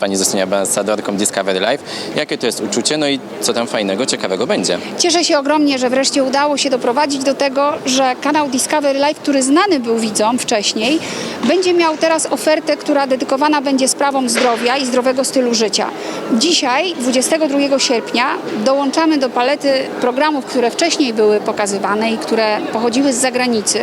Pani zostanie ambasadorką Discovery Life. Jakie to jest uczucie, no i co tam fajnego, ciekawego będzie? Cieszę się ogromnie, że wreszcie udało się doprowadzić do tego, że kanał Discovery Live, który znany był widzom wcześniej, będzie miał teraz ofertę, która dedykowana będzie sprawom zdrowia i zdrowego stylu życia. Dzisiaj, 22 sierpnia, dołączamy do palety programów, które wcześniej były pokazywane i które pochodziły z zagranicy.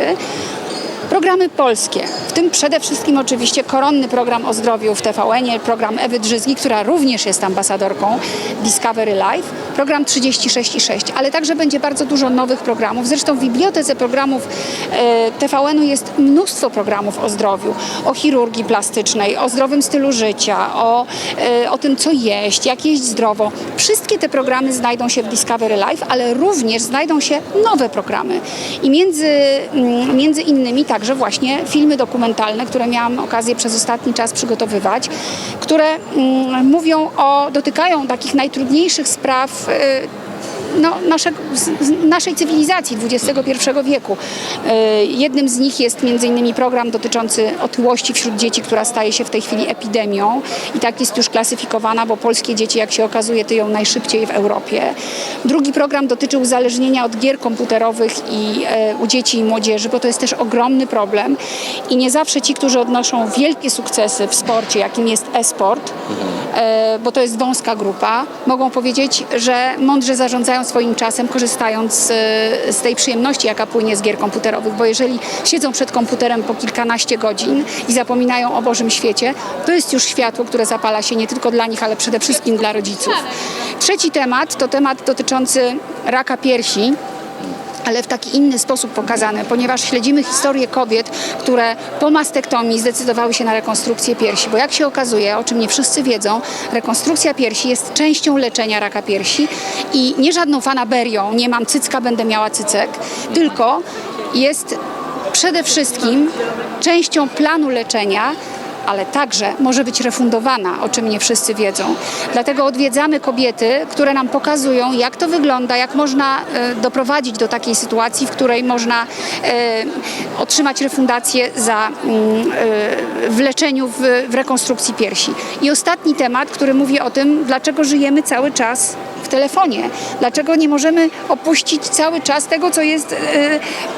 Programy polskie, w tym przede wszystkim oczywiście koronny program o zdrowiu w TVN, program Ewy Drzyzgi, która również jest ambasadorką Discovery Life, program 36,6, ale także będzie bardzo dużo nowych programów. Zresztą w bibliotece programów e, TVN-u jest mnóstwo programów o zdrowiu, o chirurgii plastycznej, o zdrowym stylu życia, o, e, o tym, co jeść, jak jeść zdrowo. Wszystkie te programy znajdą się w Discovery Life, ale również znajdą się nowe programy. I między, mm, między innymi także właśnie filmy dokumentalne, które miałam okazję przez ostatni czas przygotowywać, które mm, mówią o, dotykają takich najtrudniejszych spraw. y, no, z naszej cywilizacji XXI wieku. E, Jednym z nich jest innymi program dotyczący otyłości wśród dzieci, która staje się w tej chwili epidemią i tak jest już klasyfikowana, bo polskie dzieci, jak się okazuje, tyją najszybciej w Europie. Drugi program dotyczy uzależnienia od gier komputerowych i e, u dzieci i młodzieży, bo to jest też ogromny problem i nie zawsze ci, którzy odnoszą wielkie sukcesy w sporcie, jakim jest e-sport, e, bo to jest wąska grupa, mogą powiedzieć, że mądrze zarządzają swoim czasem, korzystając z, z tej przyjemności, jaka płynie z gier komputerowych, bo jeżeli siedzą przed komputerem po kilkanaście godzin i zapominają o Bożym świecie, to jest już światło, które zapala się nie tylko dla nich, ale przede wszystkim dla rodziców. Trzeci temat to temat dotyczący raka piersi ale w taki inny sposób pokazane, ponieważ śledzimy historię kobiet, które po mastektomii zdecydowały się na rekonstrukcję piersi. Bo jak się okazuje, o czym nie wszyscy wiedzą, rekonstrukcja piersi jest częścią leczenia raka piersi i nie żadną fanaberią, nie mam cycka, będę miała cycek, tylko jest przede wszystkim częścią planu leczenia, ale także może być refundowana, o czym nie wszyscy wiedzą. Dlatego odwiedzamy kobiety, które nam pokazują, jak to wygląda, jak można e, doprowadzić do takiej sytuacji, w której można e, otrzymać refundację za mm, e, w leczeniu, w, w rekonstrukcji piersi. I ostatni temat, który mówi o tym, dlaczego żyjemy cały czas w telefonie. Dlaczego nie możemy opuścić cały czas tego, co jest e,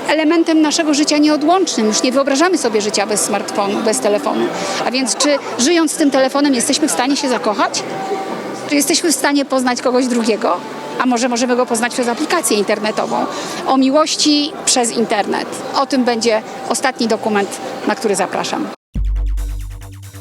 elementem naszego życia nieodłącznym? Już nie wyobrażamy sobie życia bez smartfonu, bez telefonu. A więc czy żyjąc z tym telefonem jesteśmy w stanie się zakochać? Czy jesteśmy w stanie poznać kogoś drugiego? A może możemy go poznać przez aplikację internetową? O miłości przez internet. O tym będzie ostatni dokument, na który zapraszam.